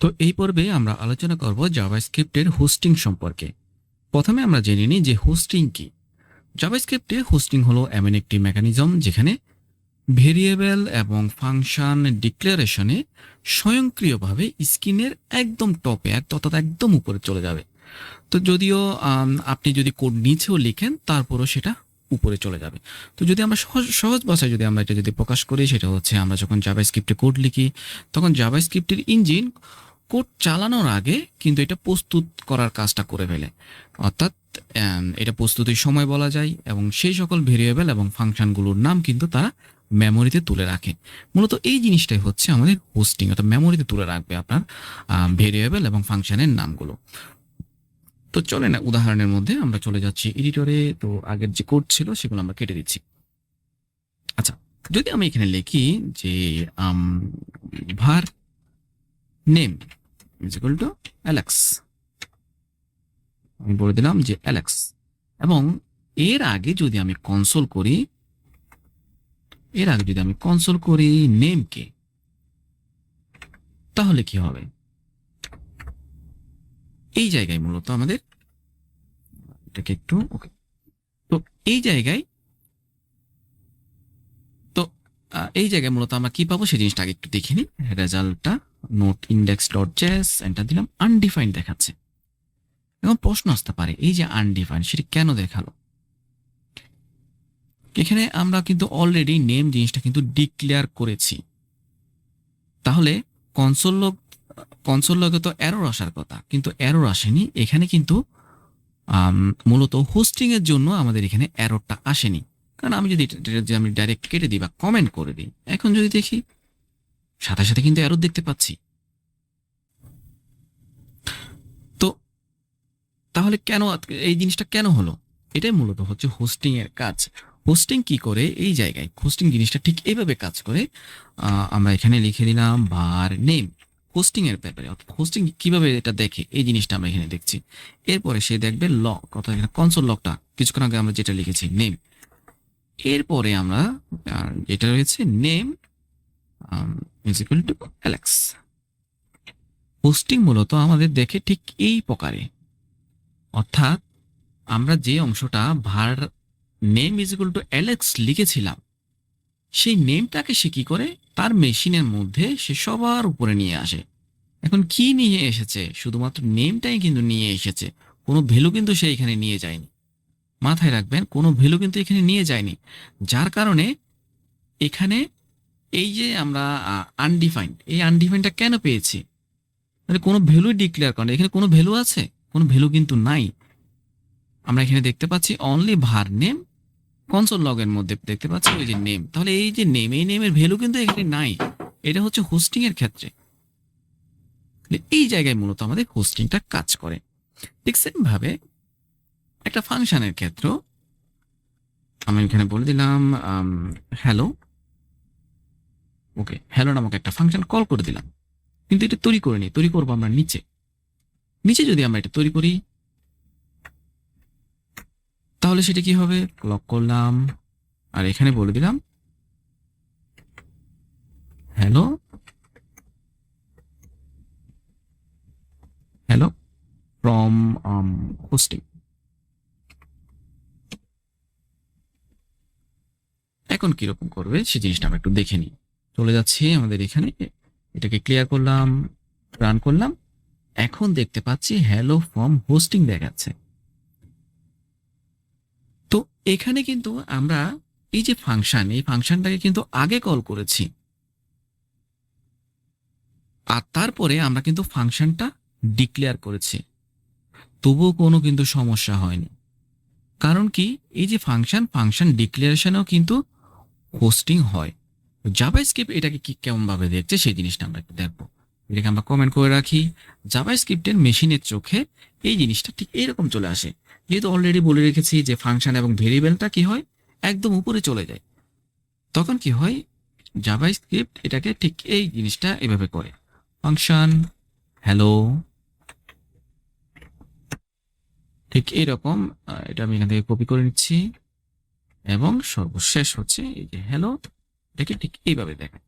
তো এই পর্বে আমরা আলোচনা করব জাভাস্ক্রিপ্টের হোস্টিং সম্পর্কে। প্রথমে আমরা জেনে নিই যে হোস্টিং কি। জাভাস্ক্রিপ্টে হোস্টিং হলো এমন একটি মেকানিজম যেখানে ভেরিয়েবল এবং ফাংশন ডিক্লারেশনে স্বয়ংক্রিয়ভাবে স্ক্রিনের একদম টপে অর্থাৎ একদম উপরে চলে যাবে। তো যদিও আপনি যদি কোড নিচেও লিখেন, তারপরও সেটা উপরে চলে যাবে। তো যদি আমরা সহজ সহজ ভাষায় যদি আমরা এটা যদি প্রকাশ করি, সেটা হচ্ছে আমরা যখন জাভাস্ক্রিপ্টে কোড লিখি, তখন জাভাস্ক্রিপ্টের ইঞ্জিন কোড চালানোর আগে কিন্তু এটা প্রস্তুত করার কাজটা করে ফেলে। অর্থাৎ এটা প্রস্তুতির সময় বলা যায় এবং সেই সকল ভেরিয়েবল এবং ফাংশনগুলোর নাম কিন্তু তারা মেমোরিতে তুলে রাখে। মূলত এই জিনিসটাই হচ্ছে আমাদের হোস্টিং, অর্থাৎ মেমোরিতে তুলে রাখবে আপনার ভেরিয়েবল এবং ফাংশনের নামগুলো। তো চলে না, উদাহরণের মধ্যে আমরা চলে যাচ্ছি এডিটরে। তো আগের যে কোড ছিল সেগুলো আমরা কেটে দিচ্ছি। আচ্ছা যদি আমি এখানে লিখি যে var name is equal to Alex আমি বলে দিলাম যে অ্যালেক্স এবং এর আগে যদি আমি কনসোল করি, এর আগে যদি আমি কনসোল করি নেমকে তাহলে কি হবে? এই জায়গায় মূলত আমাদের, এটাকে একটু ওকে তো এই জায়গায়, তো এই জায়গায় মূলত আমরা কি পাবো? সেই জিনিসটা আগে একটু দেখে নিই। রেজাল্টটা node index dot js enter দিলাম আনডিফাইন্ড দেখাচ্ছে। এখন প্রশ্ন আসতে পারে, এই যে আনডিফাইন্ড সেটা কেন দেখাল? এখানে আমরা কিন্তু অলরেডি নেম জিনিসটা কিন্তু ডিক্লেয়ার করেছি। তাহলে কনসোল লগ কনসোল লগে তো এরর আসার কথা, কিন্তু এরর আসেনি, এখানে কিন্তু মূলত হোস্টিং এর জন্য আমাদের এখানে এররটা আসেনি। কারণ আমি যদি আমি ডাইরেক্ট কেটে দিই বা কমেন্ট করে দিই, এখন যদি দেখি সাথে সাথে কিন্তু এরর দেখতে পাচ্ছি। তো, তাহলে কেন এই জিনিসটা কেন হলো? এটাই মূলত হচ্ছে হোস্টিং এর কাজ। হোস্টিং কি করে? এই জায়গায় হোস্টিং জিনিসটা ঠিক এইভাবে কাজ করে আমরা এখানে লিখে দিলাম বার নেম হোস্টিং এর ব্যাপারে। অর্থাৎ হোস্টিং কীভাবে এটা দেখে? এই জিনিসটা আমরা এখানে দেখছি। এরপরে সে দেখবে লক অর্থাৎ এখানে কনসোল লকটা কিছুক্ষণ আগে আমরা যেটা লিখেছি নেম এরপরে আমরা যেটা রয়েছে name is equal to Alex hosting মূলত আমাদের দেখে ঠিক এই প্রকারে। অর্থাৎ আমরা যে অংশটা var name is equal to Alex লিখেছিলাম, সেই নেমটাকে সে কি করে? তার মেশিনের মধ্যে সে সবার উপরে নিয়ে আসে। এখন কি নিয়ে এসেছে? শুধুমাত্র নেমটাই কিন্তু নিয়ে এসেছে। কোনো ভ্যালু কিন্তু সে এখানে নিয়ে যায়নি। মাথায় রাখবেন, কোনো ভ্যালু কিন্তু এখানে নিয়ে যায়নি। যার কারণে এখানে এই যে আমরা আনডিফাইন্ড এই আনডিফাইনটা কেন পেয়েছি? মানে কোনো ভ্যালু ডিক্লেয়ার করে এখানে কোনো ভ্যালু আছে? কোনো ভ্যালু কিন্তু নাই। আমরা এখানে দেখতে পাচ্ছি অনলি ভার নেম কনসোল লগের মধ্যে দেখতে পাচ্ছি ওই যে নেম তাহলে এই যে নেম এই নেমের ভ্যালু কিন্তু এখানে নাই। এটা হচ্ছে হোস্টিং এর ক্ষেত্রে। এই জায়গায় মূলত আমাদের হোস্টিংটা কাজ করে। ঠিক ভাবে একটা ফাংশনের ক্ষেত্র আমি এখানে বলে দিলাম হ্যালো ওকে হ্যালো নামক একটা ফাংশন কল করে দিলাম। কিন্তু এটা তৈরি করে নি তৈরি করব আমরা নিচে। নিচে যদি আমরা এটা তৈরি করি, তাহলে সেটা কি হবে? ক্লক করলাম। আর এখানে বলে দিলাম হ্যালো হ্যালো ফ্রম হোস্টিং এখন কীরকম করবে, সে জিনিসটা আমরা একটু দেখে নিই। চলে যাচ্ছি আমাদের এখানে। এটাকে ক্লিয়ার করলাম রান করলাম। এখন দেখতে পাচ্ছি হ্যালো ফর্ম হোস্টিং দেখাচ্ছে। তো এখানে কিন্তু আমরা এই যে ফাংশন এই ফাংশনটাকে কিন্তু আগে কল করেছি। আর তারপরে আমরা কিন্তু ফাংশনটা ডিক্লেয়ার করেছি। তবুও কোনো কিন্তু সমস্যা হয়নি। কারণ কি? এই যে ফাংশন ফাংশন ডিক্লারেশনেও কিন্তু হোস্টিং হয়। জাভা স্ক্রিপ্ট এটাকে কি কেমন ভাবে দেখছে সেই জিনিসটা আমরা একটু দেখব। এটাকে আমরা কমেন্ট করে রাখি জাভা স্ক্রিপ্টের মেশিনের চোখে এই জিনিসটা ঠিক এরকম চলে আসে। যেহেতু অলরেডি বলে রেখেছি যে ফাংশন এবং ভেরিয়েবলটা কি হয়? একদম উপরে চলে যায়। তখন কি হয়? জাভা স্ক্রিপ্ট এটাকে ঠিক এই জিনিসটা এভাবে করে। ফাংশন হ্যালো ঠিক এইরকম আহ, এটা আমি এখান থেকে কপি করে নিচ্ছি। এবং সর্বশেষ হচ্ছে এই যে হ্যালো এটাকে ঠিক এইভাবে দেখায়।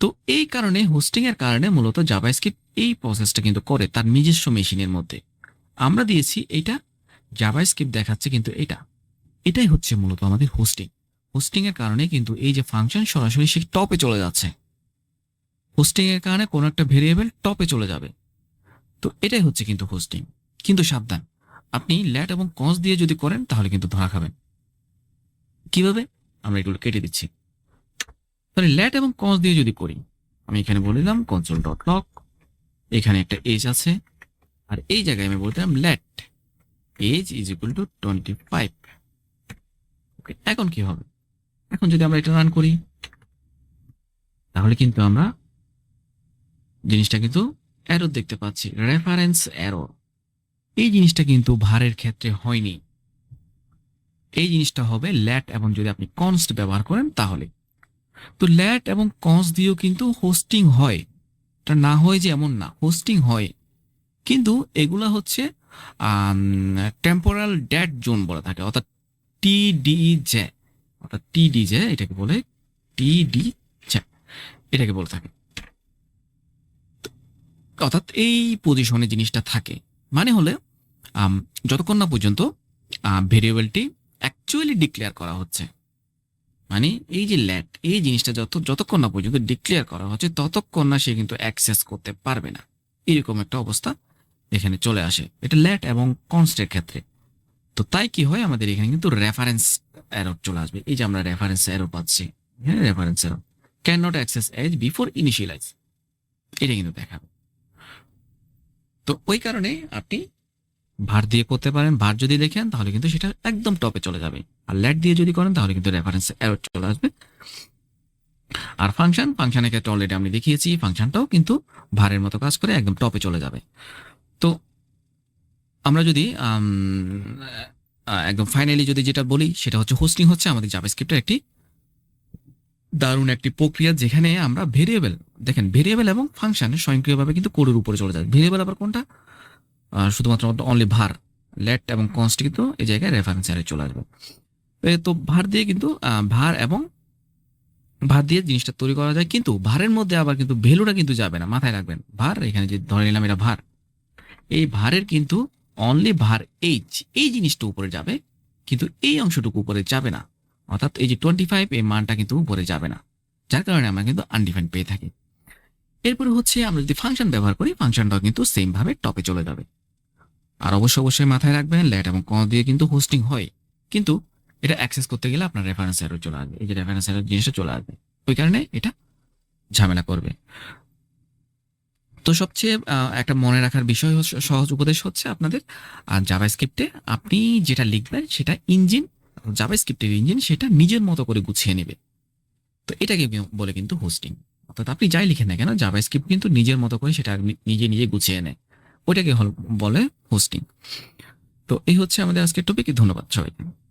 তো এই কারণে হোস্টিং এর কারণে মূলত জাভাস্ক্রিপ্ট এই প্রসেসটা কিন্তু করে তার নিজস্ব মেশিনের মধ্যে। আমরা দিয়েছি এটা জাভাস্ক্রিপ্ট দেখাচ্ছে কিন্তু এটা। এটাই হচ্ছে মূলত আমাদের হোস্টিং হোস্টিং এর কারণে কিন্তু এই যে ফাংশন সরাসরি সে টপে চলে যাচ্ছে। হোস্টিং এর কারণে কোনো একটা ভেরিয়েবল টপে চলে যাবে। তো এটাই হচ্ছে কিন্তু হোস্টিং কিন্তু সাবধান, আপনি ল্যাট এবং কস দিয়ে যদি করেন তাহলে কিন্তু ধরা খাবেন। কীভাবে? আমরা এগুলো কেটে দিচ্ছি। তাহলে ল্যাট এবং কস দিয়ে যদি করি, আমি এখানে বলে দিলাম কনসোল ডট লক এখানে একটা এজ আছে, আর এই জায়গায় আমি বলতাম let age is equal to twenty five okay এখন কি হবে? এখন যদি আমরা এটা রান করি, তাহলে কিন্তু আমরা জিনিসটা কিন্তু অ্যারো দেখতে পাচ্ছি রেফারেন্স অ্যারো এই জিনিসটা কিন্তু ভারের ক্ষেত্রে হয়নি। এই জিনিসটা হবে ল্যাট এবং যদি আপনি কনস্ট ব্যবহার করেন তাহলে। তো ল্যাট এবং কনস দিয়েও কিন্তু হোস্টিং হয়। এটা না হয় যে এমন না হোস্টিং হয়। কিন্তু এগুলা হচ্ছে টেম্পোরাল ড্যাট জোন বলা থাকে, অর্থাৎ টিডি জে অর্থাৎ টিডি জে এটাকে বলে টিডি এটাকে বলে থাকে। অর্থাৎ এই পজিশনে জিনিসটা থাকে। মানে হলে যতক্ষণ না পর্যন্ত ভেরিয়েবলটি অ্যাকচুয়ালি ডিক্লেয়ার করা হচ্ছে। মানে এই যে ল্যাট এই জিনিসটা যত, যতক্ষণ না পর্যন্ত ডিক্লেয়ার করা হচ্ছে, ততক্ষণ না সে কিন্তু অ্যাক্সেস করতে পারবে না। এরকম একটা অবস্থা এখানে চলে আসে। এটা ল্যাট এবং কনস্টের ক্ষেত্রে। তো তাই কি হয়, আমাদের এখানে কিন্তু রেফারেন্স অ্যারো চলে আসবে। এই যে আমরা রেফারেন্স অ্যারো পাচ্ছি। হ্যাঁ reference error can not access age before initialize এটা কিন্তু দেখাবে। তো ওই কারণে আপনি ভার দিয়ে করতে পারেন, ভার যদি দেখেন, তাহলে কিন্তু সেটা একদম টপে চলে যাবে। আর ল্যাট দিয়ে যদি করেন, তাহলে কিন্তু রেফারেন্স এরর চলে আসবে। আর ফাংশন ফাংশনের ক্ষেত্রে অলরেডি আমি দেখিয়েছি ফাংশনটাও কিন্তু ভারের মতো কাজ করে একদম টপে চলে যাবে। তো আমরা যদি একদম ফাইনালি যদি যেটা বলি, সেটা হচ্ছে হোস্টিং হচ্ছে আমাদের জাভাস্ক্রিপ্টের একটি দারুণ একটি প্রক্রিয়া যেখানে আমরা ভেরিয়েবল দেখেন ভেরিয়েবল এবং ফাংশন স্বয়ংক্রিয়ভাবে কিন্তু কোডের উপরে চলে যায়। ভেরিয়েবল আবার কোনটা? শুধুমাত্র অনলি ভার লেট এবং কনস্ট কিন্তু এই জায়গায় রেফারেন্স এর চলে আসবে। তো ভার দিয়ে কিন্তু ভার এবং ভার দিয়ে জিনিসটা তৈরি করা যায়, কিন্তু ভারের মধ্যে আবার কিন্তু ভ্যালুটা কিন্তু যাবে না, মাথায় রাখবেন। ভার এখানে যে ধরে নিলাম এটা ভার এই ভারের কিন্তু অনলি ভার এইচ এই জিনিসটা উপরে যাবে, কিন্তু এই অংশটুকু উপরে যাবে না। অর্থাৎ এই যে টোয়েন্টি ফাইভ এই মানটা কিন্তু উপরে যাবে না, যার কারণে আমরা কিন্তু আনডিফাইন্ড পেয়ে থাকি। এরপরে হচ্ছে আমরা যদি ফাংশন ব্যবহার করি ফাংশনটাও কিন্তু সেমভাবে টপে চলে যাবে। আর অবশ্যই অবশ্যই মাথায় রাখবেন ল্যাট এবং ক দিয়ে কিন্তু হোস্টিং হয়। কিন্তু এটা অ্যাক্সেস করতে গেলে আপনার রেফারেন্স এরর চলে আসবে। এই যে রেফারেন্স এরর জিনিসটা চলে আসবে। ওই কারণে এটা ঝামেলা করবে। তো সবচেয়ে একটা মনে রাখার বিষয় সহজ উপদেশ হচ্ছে আপনাদের আর জাভা স্ক্রিপ্টে আপনি যেটা লিখবেন সেটা ইঞ্জিন জাভা স্ক্রিপ্টের ইঞ্জিন সেটা নিজের মতো করে গুছিয়ে নেবে। তো এটাকে বলে কিন্তু হোস্টিং অর্থাৎ আপনি যাই লিখেন না কেন জাভা স্ক্রিপ্ট কিন্তু নিজের মতো করে সেটা নিজে নিজে গুছিয়ে নেয় ওইটাকে বলে হোস্টিং তো এই হচ্ছে আমাদের আজকের টপিক ধন্যবাদ সবাইকে।